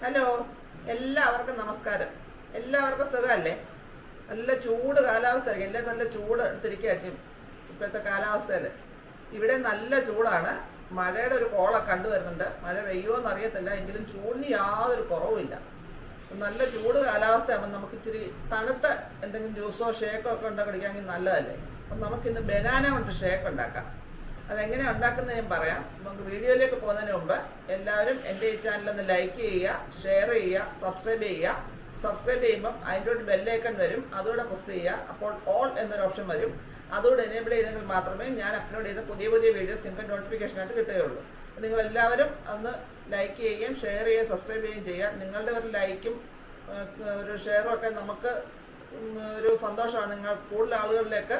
Hello എല്ലാവർക്കും നമസ്കാരം. എല്ലാവർക്കും സുഖമല്ലേ? നല്ല ചൂട് കാലാവസ്ഥ ആയിരിക്കും എല്ലാം നല്ല ചൂട് എടുത്തിരിക്കുമായിരിക്കും ഇപ്പോഴത്തെ കാലാവസ്ഥയിൽ ഇവിടെ നല്ല ചൂടാണ്. മഴയുടെ ഒരു കോളൊക്കെ കണ്ടുവരുന്നുണ്ട്. മഴ പെയ്യുമോന്ന് അറിയത്തില്ല. എങ്കിലും ചൂടിന് യാതൊരു കുറവുമില്ല നല്ല ചൂട് കാലാവസ്ഥയാകുമ്പോൾ നമുക്ക് ഇച്ചിരി തണുത്ത എന്തെങ്കിലും ജ്യൂസോ ഷേക്കോ ഒക്കെ ഉണ്ടാക്കി കുടിക്കാമെങ്കിൽ നല്ലതല്ലേ? അപ്പം നമുക്കിന്ന് ബനാന കൊണ്ട് ഷേക്ക് ഉണ്ടാക്കാം. അതെങ്ങനെയാണ് ഉണ്ടാക്കുന്ന ഞാൻ പറയാം. നമുക്ക് വീഡിയോയിലേക്ക് പോകുന്നതിന് മുമ്പ് എല്ലാവരും എന്റെ ഈ ചാനൽ ഒന്ന് ലൈക്ക് ചെയ്യുക ഷെയർ ചെയ്യുക സബ്സ്ക്രൈബ് ചെയ്യുക. സബ്സ്ക്രൈബ് ചെയ്യുമ്പം അതിന്റെ ഒരു ബെല്ലൈക്കൺ വരും. അതുകൂടെ പ്രസ് ചെയ്യുക. അപ്പോൾ ഓൾ എന്നൊരു ഓപ്ഷൻ വരും. അതുകൂടെ എനേബിൾ ചെയ്തെങ്കിൽ മാത്രമേ ഞാൻ അപ്ലോഡ് ചെയ്ത പുതിയ പുതിയ വീഡിയോസ് നിങ്ങൾക്ക് നോട്ടിഫിക്കേഷൻ ആയിട്ട് കിട്ടുകയുള്ളൂ. നിങ്ങൾ എല്ലാവരും അന്ന് ലൈക്ക് ചെയ്യുകയും ഷെയർ ചെയ്യുകയും സബ്സ്ക്രൈബ് ചെയ്യുകയും ചെയ്യുക. നിങ്ങളുടെ ഒരു ലൈക്കും ഒരു ഷെയറും ഒക്കെ നമുക്ക് ഒരു സന്തോഷമാണ്. നിങ്ങൾ കൂടുതൽ ആളുകളിലേക്ക്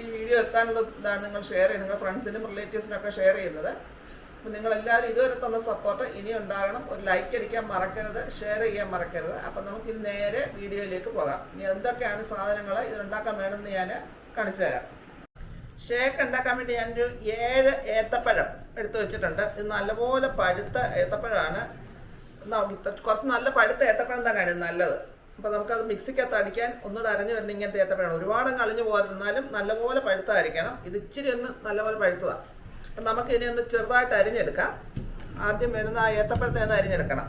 ഈ വീഡിയോ എത്താനുള്ള ഇതാണ് നിങ്ങൾ ഷെയർ ചെയ്യുന്നത്. നിങ്ങളുടെ ഫ്രണ്ട്സിനും റിലേറ്റീവ്സിനും ഒക്കെ ഷെയർ ചെയ്യുന്നത്. അപ്പം നിങ്ങൾ എല്ലാവരും ഇതുവരെ തന്ന സപ്പോർട്ട് ഇനി ഉണ്ടാകണം. ഒരു ലൈക്ക് അടിക്കാൻ മറക്കരുത് ഷെയർ ചെയ്യാൻ മറക്കരുത്. അപ്പം നമുക്ക് ഇനി നേരെ വീഡിയോയിലേക്ക് പോകാം. ഇനി എന്തൊക്കെയാണ് സാധനങ്ങൾ ഇതുണ്ടാക്കാൻ വേണമെന്ന് ഞാൻ കാണിച്ചു തരാം. ഷേക്ക് ഉണ്ടാക്കാൻ വേണ്ടി ഞാനൊരു ഏഴ് ഏത്തപ്പഴം എടുത്തു വെച്ചിട്ടുണ്ട്. ഇത് നല്ലപോലെ പഴുത്ത ഏത്തപ്പഴമാണ്. കുറച്ച് നല്ല പഴുത്ത ഏത്തപ്പഴം തന്നെയാണ് നല്ലത്. അപ്പൊ അത് മിക്സിക്കകത്ത് അടിക്കാൻ ഒന്നുകൂടെ അരഞ്ഞു വരുന്ന ഇങ്ങനത്തെ ഏത്തപ്പഴമാണ് ഒരുപാട് അളിഞ്ഞു പോരുന്നാലും നല്ലപോലെ പഴുത്തായിരിക്കണം. ഇത് ഇച്ചിരി ഒന്ന് നല്ലപോലെ പഴുത്തതാണ് അപ്പം നമുക്ക് ഇനി ഒന്ന് ചെറുതായിട്ട് അരിഞ്ഞെടുക്കാം. ആദ്യം വരുന്ന ആ ഏത്തപ്പഴത്തെ ഒന്ന് അരിഞ്ഞെടുക്കണം.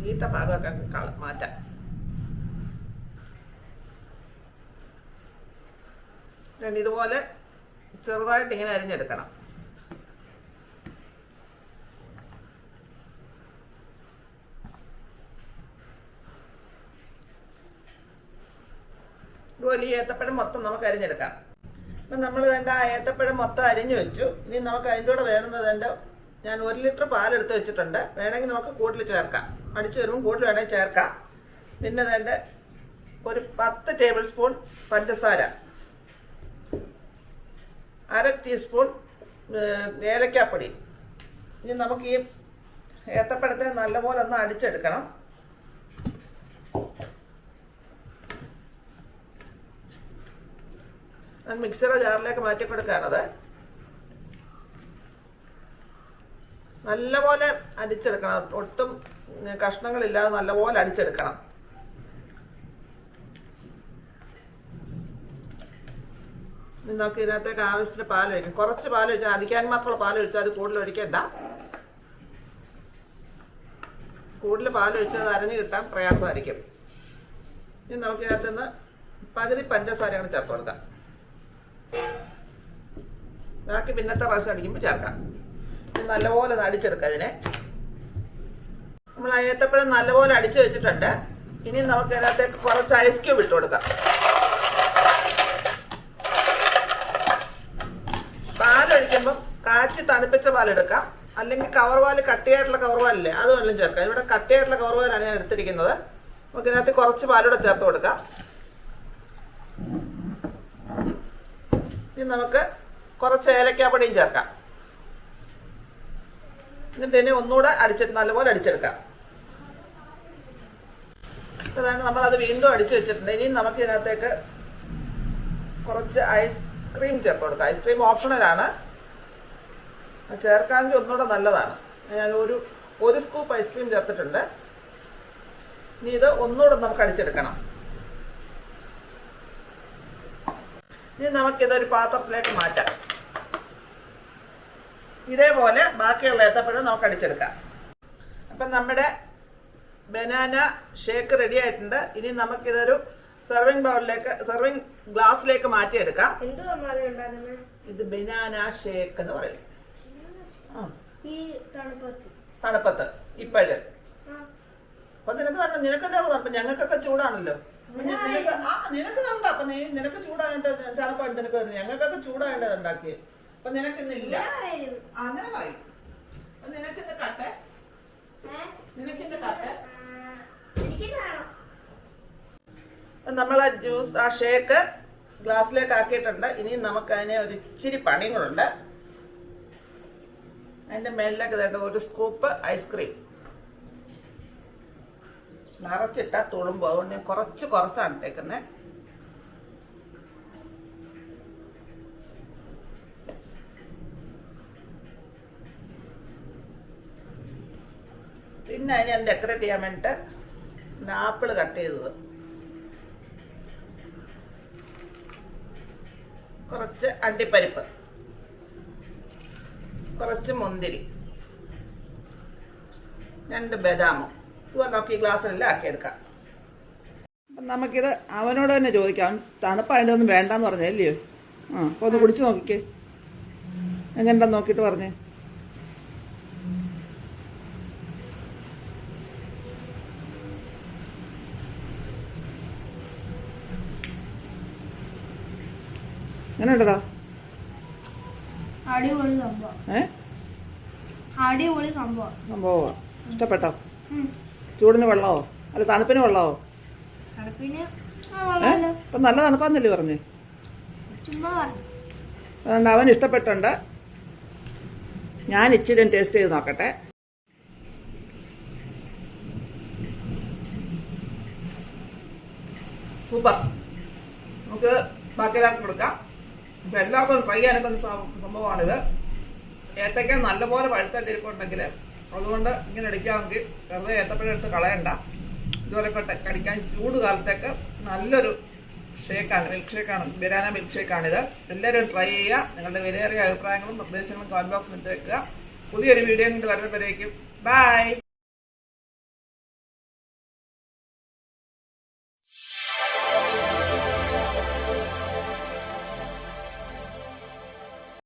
ചീത്ത ഭാഗമൊക്കെ മാറ്റാം. ഇതുപോലെ ചെറുതായിട്ട് ഇങ്ങനെ അരിഞ്ഞെടുക്കണം. ഇതുപോലെ ഈ ഏത്തപ്പഴം മൊത്തം നമുക്ക് അരിഞ്ഞെടുക്കാം. അപ്പം നമ്മൾ വേണ്ട ആ ഏത്തപ്പഴം മൊത്തം അരിഞ്ഞു വെച്ചു. ഇനി നമുക്ക് അതിന്റെ കൂടെ വേണ്ടുന്നത് വേണ്ട ഞാൻ ഒരു ലിറ്റർ പാൽ എടുത്ത് വെച്ചിട്ടുണ്ട്. വേണമെങ്കിൽ നമുക്ക് കൂട്ടിൽ ചേർക്കാം. അടിച്ചു വരുമ്പോൾ കൂട്ടിൽ വേണമെങ്കിൽ ചേർക്കാം. പിന്നെ വേണ്ട ഒരു പത്ത് ടേബിൾ സ്പൂൺ പഞ്ചസാര. അര ടീസ്പൂൺ ഏലക്കാപ്പൊടി. ഇനി നമുക്ക് ഈ ഏത്തപ്പഴത്തിനെ നല്ലപോലെ ഒന്ന് അടിച്ചെടുക്കണം. ഞാൻ മിക്സിയുടെ ജാറിലേക്ക് മാറ്റി കൊടുക്കുകയാണത്. നല്ലപോലെ അടിച്ചെടുക്കണം. ഒട്ടും കഷ്ണങ്ങളില്ലാതെ നല്ലപോലെ അടിച്ചെടുക്കണം. നമുക്ക് ഇതിനകത്തേക്ക് ആവശ്യത്തിന് പാൽ ഒഴിക്കും. കുറച്ച് പാൽ ഒഴിച്ചാൽ അടിക്കാൻ മാത്രമുള്ള പാൽ ഒഴിച്ചാൽ അത് കൂടുതൽ ഒഴിക്കണ്ട. കൂടുതൽ പാൽ ഒഴിച്ചത് അരഞ്ഞു കിട്ടാൻ പ്രയാസമായിരിക്കും. ഇനി നമുക്ക് ഇതിനകത്ത് നിന്ന് പകുതി പഞ്ചസാരയാണ് ചേർത്ത് കൊടുക്കാം ബാക്കി പിന്നത്തെ പ്രാവശ്യം അടിക്കുമ്പോൾ ചേർക്കാം. നല്ലപോലെ അടിച്ചെടുക്കാം ഇതിനെ നമ്മൾ അയ്യത്തപ്പഴം നല്ലപോലെ അടിച്ചു വെച്ചിട്ടുണ്ട്. ഇനി നമുക്ക് അതിനകത്തേക്ക് കുറച്ച് ഐസ് ക്യൂബ് ഇട്ട് കൊടുക്കാം. പാലൊഴിക്കുമ്പോൾ കാച്ചി തണുപ്പിച്ച പാലെടുക്കാം അല്ലെങ്കിൽ കവർ പാൽ കട്ടിയായിട്ടുള്ള കവർ പാലില്ലേ അതും എല്ലാം ചേർക്കാം. ഇവിടെ കട്ടിയായിട്ടുള്ള കവർ പാലാണ് ഞാൻ എടുത്തിരിക്കുന്നത്. നമുക്ക് ഇതിനകത്ത് കുറച്ച് പാലൂടെ ചേർത്ത് കൊടുക്കാം. ഇനി നമുക്ക് കുറച്ച് ഏലക്കാപ്പൊടിയും ചേർക്കാം. എന്നിട്ട് ഇനി ഒന്നുകൂടെ അടിച്ചിട്ട് നല്ലപോലെ അടിച്ചെടുക്കാം. അതാണ് അത് വീണ്ടും അടിച്ചു വെച്ചിട്ടുണ്ട്. ഇനി നമുക്ക് ഇതിനകത്തേക്ക് കുറച്ച് ഐസ്ക്രീം ചേർത്ത് കൊടുക്കാം. ഐസ്ക്രീം ഓപ്ഷണലാണ് ചേർക്കാമെങ്കിൽ ഒന്നുകൂടെ നല്ലതാണ്. ഞാൻ ഒരു ഒരു സ്കൂപ്പ് ഐസ്ക്രീം ചേർത്തിട്ടുണ്ട്. ഇനി ഇത് ഒന്നുകൂടെ നമുക്ക് അടിച്ചെടുക്കണം. ഇനി നമുക്കിതൊരു പാത്രത്തിലേക്ക് മാറ്റാം. ഇതേപോലെ ബാക്കിയുള്ള ഏത്തപ്പഴം നമുക്ക് അടിച്ചെടുക്കാം. അപ്പം നമ്മുടെ ബനാന ഷേക്ക് റെഡി ആയിട്ടുണ്ട്. ഇനി നമുക്കിതൊരു സെർവിങ് ബൗളിലേക്ക് സെർവിങ് ഗ്ലാസ്സിലേക്ക് മാറ്റിയെടുക്കാം. ഇത് ബനാന ഷേക്ക് എന്ന് പറയും. തണുപ്പത്ത്. ഇപ്പോഴ്. അപ്പൊ നിനക്ക് തന്നെ നിനക്ക് തന്നെ തണുപ്പ് ഞങ്ങൾക്കൊക്കെ ചൂടാണല്ലോ. നിനക്ക് ആ നിനക്ക് തണ്ട അപ്പൊ നീ നിനക്ക് ചൂടാകേണ്ട തണുപ്പായിട്ട് നിനക്ക് തന്നെ ഞങ്ങൾക്കൊക്കെ ചൂടാകേണ്ടത് ഉണ്ടാക്കി അപ്പൊ നിനക്കിന്നില്ല ഇന്നില്ല അങ്ങനെ പറയും അപ്പൊ നിനക്കിന്ന് കട്ടെ? നിനക്കിന്ന് കട്ടെ? നമ്മൾ ആ ജ്യൂസ് ആ ഷേക്ക് ഗ്ലാസ്സിലേക്ക് ആക്കിയിട്ടുണ്ട്. ഇനി നമുക്ക് അതിനെ ഒരു ഇച്ചിരി പണികളുണ്ട്. അതിന്റെ മേലിലേക്ക് തേണ്ട ഒരു സ്കൂപ്പ് ഐസ്ക്രീം. നിറച്ചിട്ട തുളുമ്പോ. അതുകൊണ്ട് കുറച്ച് കുറച്ചാണ് ഇട്ടേക്കുന്നത് പിന്നെ ഞാൻ ഡെക്കറേറ്റ് ചെയ്യാൻ വേണ്ടിട്ട് ആപ്പിൾ കട്ട് ചെയ്തത്. കുറച്ച് അണ്ടിപ്പരിപ്പ്. കുറച്ച് മുന്തിരി. രണ്ട് ബദാമും. ഇവ നോക്കി ഗ്ലാസ്സിലെല്ലാം ആക്കിയെടുക്കാം അപ്പം നമുക്കിത് അവനോട് തന്നെ ചോദിക്കാം. തണുപ്പായതൊന്നും വേണ്ടെന്ന് പറഞ്ഞല്ലേ ആ അപ്പോൾ ഒന്ന് കുടിച്ചു നോക്കിക്കേ. എങ്ങനെയുണ്ടെന്ന് നോക്കിയിട്ട് പറഞ്ഞേ. എങ്ങനെയുണ്ടടാ? അടിപൊളി സംഭവം. ഏ? അടിപൊളി സംഭവം. സംഭവം ഇഷ്ടപ്പെട്ടോ. ചൂടിന് വെള്ളമോ അല്ല തണുപ്പിന് വെള്ളമോ ഇപ്പൊ നല്ല തണുപ്പാന്നല്ലേ പറഞ്ഞേ? അതുകൊണ്ട് അവൻ ഇഷ്ടപ്പെട്ടുണ്ട്. ഞാൻ ഇച്ചിരി ടേസ്റ്റ് ചെയ്ത് നോക്കട്ടെ. സൂപ്പർ. നമുക്ക് ബാക്കിയെല്ലാം കൊടുക്കാം. അപ്പൊ എല്ലാവർക്കും ട്രൈ ചെയ്യാനൊക്കെ സംഭവമാണിത്. ഏത്തക്ക നല്ലപോലെ പഴുത്ത ഇരിപ്പുണ്ടെങ്കിൽ അതുകൊണ്ട് ഇങ്ങനെ എടുക്കാമെങ്കിൽ വെറുതെ ഏത്തപ്പഴം എടുത്ത് കളയണ്ട. ഇതുപോലെ പെട്ട കടിക്കാൻ ചൂട് കാലത്തേക്ക് നല്ലൊരു ഷേക്കാണ് മിൽക്ക് ഷേക്കാണ് ബിരാന മിൽക്ക് ഷേക്കാണിത് എല്ലാവരും ട്രൈ ചെയ്യുക. നിങ്ങളുടെ വിലയേറിയ അഭിപ്രായങ്ങളും നിർദ്ദേശങ്ങളും കമന്റ് ബോക്സിൽ ഇട്ടേക്കുക പുതിയൊരു വീഡിയോ കൊണ്ട് വരുന്നവരേക്കും ബൈ